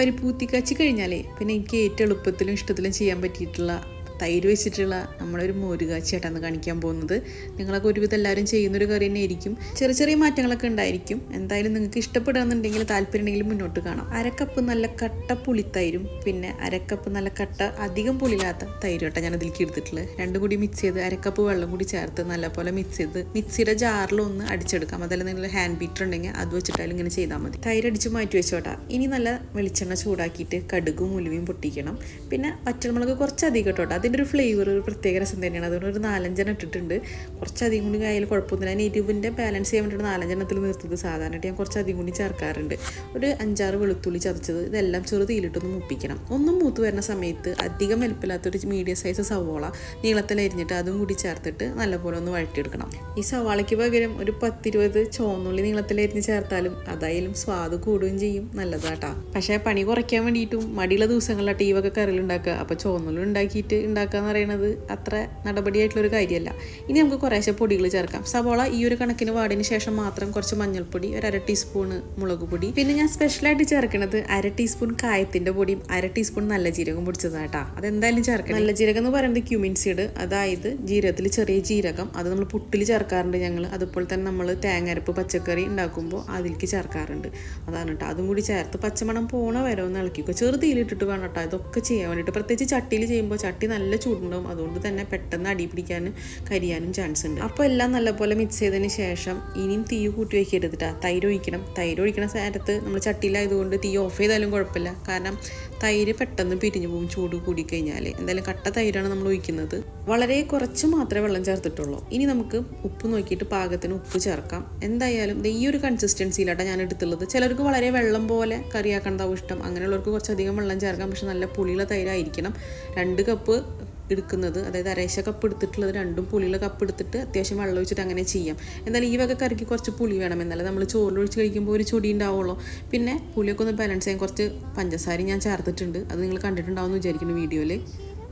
പരിപ്പൂത്തി കച്ചി കഴിഞ്ഞാലേ പിന്നെ എനിക്ക് ഏറ്റവും എളുപ്പത്തിലും ഇഷ്ടത്തിലും ചെയ്യാൻ പറ്റിയിട്ടുള്ള തൈര് വെച്ചിട്ടുള്ള നമ്മളൊരു മോരുകാച്ചിയായിട്ടാണ് കാണിക്കാൻ പോകുന്നത്. നിങ്ങളൊക്കെ ഒരുവിധം എല്ലാവരും ചെയ്യുന്നൊരു കറി തന്നെ ആയിരിക്കും ചെറിയ ചെറിയ മാറ്റങ്ങളൊക്കെ ഉണ്ടായിരിക്കും. എന്തായാലും നിങ്ങൾക്ക് ഇഷ്ടപ്പെടുകയെന്നുണ്ടെങ്കിൽ താല്പര്യം ഉണ്ടെങ്കിൽ മുന്നോട്ട് കാണാം. അരക്കപ്പ് നല്ല കട്ട പുളിത്തൈരും പിന്നെ അരക്കപ്പ് നല്ല കട്ട അധികം പുളിയില്ലാത്ത തൈരും കേട്ടോ ഞാൻ അതിലേക്ക് എടുത്തിട്ടുള്ളത്. രണ്ടും കൂടി മിക്സ് ചെയ്ത് അരക്കപ്പ് വെള്ളം കൂടി ചേർത്ത് നല്ലപോലെ മിക്സ് ചെയ്ത് മിക്സിയുടെ ജാറിലൊന്ന് അടിച്ചെടുക്കാം. അതല്ല നിങ്ങൾ ഹാൻഡ് ബീറ്റർ ഉണ്ടെങ്കിൽ അത് വെച്ചിട്ടാലും ഇങ്ങനെ ചെയ്താൽ മതി. തൈര് അടിച്ച് മാറ്റി വെച്ചോട്ടാ. ഇനി നല്ല വെളിച്ചെണ്ണ ചൂടാക്കിയിട്ട് കടുകും ഉലുവയും പൊട്ടിക്കണം. പിന്നെ പച്ചമുളക് കുറച്ചധികം ഇട്ടോട്ടെ. അതിന്റെ ഒരു ഫ്ലേവർ ഒരു പ്രത്യേക രസം തന്നെയാണ്. അതുകൊണ്ട് ഒരു നാലഞ്ചെണ്ണം ഇട്ടിട്ടുണ്ട്. കുറച്ചധികം കൂടി കയ്യിൽ കുഴപ്പമൊന്നുമില്ല. ഞാൻ എരിവിന്റെ ബാലൻസ് ചെയ്യാൻ വേണ്ടിയിട്ട് നാലഞ്ചെണ്ണത്തിൽ നിർത്തത് സാധാരണയായിട്ട് ഞാൻ കുറച്ചധികം കൂടി ചേർക്കാറുണ്ട്. ഒരു അഞ്ചാറ് വെളുത്തുള്ളി ചതച്ചത് ഇതെല്ലാം ചെറു തീയിലിട്ടൊന്ന് മുപ്പിക്കണം. ഒന്നും മൂത്ത് വരുന്ന സമയത്ത് അധികം വലുപ്പില്ലാത്തൊരു മീഡിയം സൈസ് സവോള നീളത്തിൽ അരിഞ്ഞിട്ട് അതും കൂടി ചേർത്തിട്ട് നല്ലപോലെ ഒന്ന് വഴറ്റിയെടുക്കണം. ഈ സവാളയ്ക്ക് പകരം ഒരു പത്തിരുപത് ചോന്നുള്ളി നീളത്തിൽ അരിഞ്ഞ് ചേർത്താലും അതായാലും സ്വാദ് കൂടുകയും ചെയ്യും. നല്ലതാട്ടാ. പക്ഷേ പണി കുറയ്ക്കാൻ വേണ്ടിയിട്ടും മടിയുള്ള ദിവസങ്ങളിലാട്ട് ടീവൊക്കെ വക കറികൾ ഉണ്ടാക്കുക അപ്പോൾ ചോന്നുള്ളി ഉണ്ടാക്കിയിട്ട് എന്ന് പറയുന്നത് അത്ര നടപടിയായിട്ടുള്ളൊരു കാര്യമല്ല ഇനി നമുക്ക് കുറേശ്ശെ പൊടികൾ ചേർക്കാം. സവോള ഈ ഒരു കണക്കിന് വാടിന് ശേഷം മാത്രം കുറച്ച് മഞ്ഞൾപ്പൊടി ഒരു അര ടീസ്പൂൺ മുളക് പൊടി. പിന്നെ ഞാൻ സ്പെഷ്യലായിട്ട് ചേർക്കുന്നത് അര ടീസ്പൂൺ കായത്തിന്റെ പൊടിയും അര ടീസ്പൂൺ നല്ല ജീരകം പൊടിച്ചതാണ് കേട്ടോ. അതെന്തായാലും ചേർക്കണം. നല്ല ജീരകം എന്ന് പറയുന്നത് ക്യൂമിൻ സീഡ് അതായത് ജീരകത്തിൽ ചെറിയ ജീരകം. അത് നമ്മൾ പുട്ടിൽ ചേർക്കാറുണ്ട് ഞങ്ങൾ അതുപോലെ തന്നെ നമ്മൾ തേങ്ങരപ്പ് പച്ചക്കറി ഉണ്ടാക്കുമ്പോൾ അതിലേക്ക് ചേർക്കാറുണ്ട്. അതാണ് കേട്ടോ. അതും കൂടി ചേർത്ത് പച്ചമണം പോണ വരെ ഒന്ന് ഇളക്കിക്കോ. ചെറുതീലിട്ടിട്ട് വേണം കേട്ടോ. ഇതൊക്കെ ചെയ്യാൻ വേണ്ടിയിട്ട്. പ്രത്യേകിച്ച് ചട്ടിയിൽ ചെയ്യുമ്പോൾ ചട്ടി നല്ല ചൂടുണ്ടാവും. അതുകൊണ്ട് തന്നെ പെട്ടെന്ന് അടി പിടിക്കാനും കരിയാനും ചാൻസ് ഉണ്ട്. അപ്പോൾ എല്ലാം നല്ലപോലെ മിക്സ് ചെയ്തതിന് ശേഷം ഇനിയും തീ കൂട്ടി വയ്ക്കരുതിട്ടാ തൈര് ഒഴിക്കണം. തൈര് ഒഴിക്കണ നേരത്ത് നമ്മൾ ചട്ടിയിലായതുകൊണ്ട് തീ ഓഫ് ചെയ്താലും കുഴപ്പമില്ല. കാരണം തൈര് പെട്ടെന്ന് പിരിഞ്ഞു പോകും ചൂട് കൂടി കഴിഞ്ഞാൽ എന്തായാലും കട്ട തൈരാണ് നമ്മൾ ഒഴിക്കുന്നത്. വളരെ കുറച്ച് മാത്രമേ വെള്ളം ചേർത്തിട്ടുള്ളൂ. ഇനി നമുക്ക് ഉപ്പ് നോക്കിയിട്ട് പാകത്തിന് ഉപ്പ് ചേർക്കാം. എന്തായാലും ഇത് ഈ ഒരു കൺസിസ്റ്റൻസിയിലാണ് ഞാൻ എടുത്തുള്ളത്. ചിലർക്ക് വളരെ വെള്ളം പോലെ കറിയാക്കണതാവും ഇഷ്ടം. അങ്ങനെയുള്ളവർക്ക് കുറച്ചധികം വെള്ളം ചേർക്കാം. പക്ഷെ നല്ല പുളിയുള്ള തൈരായിരിക്കണം. രണ്ട് കപ്പ് എടുക്കുന്നത് അതായത് അരേശ കപ്പ് എടുത്തിട്ടുള്ളത് രണ്ടും പുളിയുള്ള കപ്പ് എടുത്തിട്ട് അത്യാവശ്യം വെള്ളം ഒഴിച്ചിട്ട് അങ്ങനെ ചെയ്യാം. എന്നാലും ഈ വക കറിക്ക് കുറച്ച് പുളി വേണം. എന്നാലും നമ്മൾ ചോറിലൊഴിച്ച് കഴിക്കുമ്പോൾ ഒരു ചൊടി ഉണ്ടാവുള്ളൂ. പിന്നെ പുളിയൊക്കെ ഒന്ന് ബാലൻസ് ചെയ്യാൻ കുറച്ച് പഞ്ചസാരയും ഞാൻ ചേർത്തിട്ടുണ്ട്. അത് നിങ്ങൾ കണ്ടിട്ടുണ്ടാവും എന്ന് വിചാരിക്കുന്നു വീഡിയോയിൽ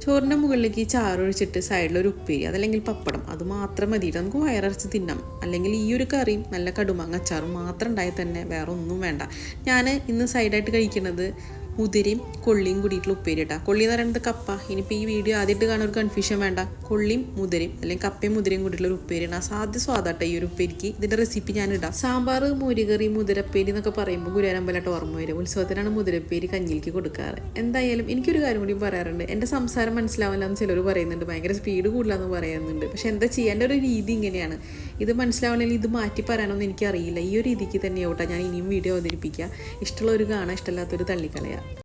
ചോറിന്റെ മുകളിലേക്ക് ചാറൊഴിച്ചിട്ട് സൈഡിലൊരു ഉപ്പേരി അതല്ലെങ്കിൽ പപ്പടം അത് മാത്രം മതിയിട്ട് നമുക്ക് വയറരച്ച് തിന്നാം. അല്ലെങ്കിൽ ഈ ഒരു കറിയും നല്ല കടുമാങ്ങ അച്ചാറും മാത്രം ഉണ്ടായാൽ തന്നെ വേറെ ഒന്നും വേണ്ട. ഞാൻ ഇന്ന് സൈഡായിട്ട് കഴിക്കുന്നത് മുതിരയും കൊള്ളിയും കൂടിയിട്ടുള്ള ഉപ്പേരി ഇട്ടാ കൊള്ളി എന്ന് പറയുന്നത് കപ്പ. ഇനിയിപ്പോൾ ഈ വീഡിയോ ആദ്യമായിട്ട് കാണാൻ ഒരു കൺഫ്യൂഷൻ വേണ്ട. കൊള്ളിയും മുതിരയും അല്ലെങ്കിൽ കപ്പയും മുതിരയും കൂടിയിട്ടുള്ള ഒരു ഉപ്പേരിയാണ്. അസാധ്യ സ്വാദാട്ടോ ഈ ഒരു ഉപ്പേരിക്ക്. ഇതിന്റെ റെസിപ്പി ഞാൻ ഇടാം. സാമ്പാർ മോരുകറി മുതിരപ്പേരി എന്നൊക്കെ പറയുമ്പോൾ ഗുരുവാരമ്പലായിട്ട് ഓർമ്മ വരും. ഉത്സവത്തിനാണ് മുതിരപ്പേരി കഞ്ഞിലേക്ക് കൊടുക്കാറ്. എന്തായാലും എനിക്കൊരു കാര്യം കൂടി പറയാറുണ്ട്. എന്റെ സംസാരം മനസ്സിലാവില്ല എന്ന് ചിലർ പറയുന്നുണ്ട്. ഭയങ്കര സ്പീഡ് കൂടുതലാന്ന് പറയുന്നുണ്ട്. പക്ഷെ എന്താ ചെയ്യേണ്ട ഒരു രീതി ഇങ്ങനെയാണ്. ഇത് മനസ്സിലാവണമെങ്കിൽ ഇത് മാറ്റി പറയാനൊന്നും എനിക്കറിയില്ല. ഈ ഒരു രീതിക്ക് തന്നെയാവട്ടെ ഞാൻ ഇനിയും വീഡിയോ അവതരിപ്പിക്കുക. ഇഷ്ടമുള്ളവർ കാണാൻ ഇഷ്ടമില്ലാത്തൊരു തള്ളിക്കളയാം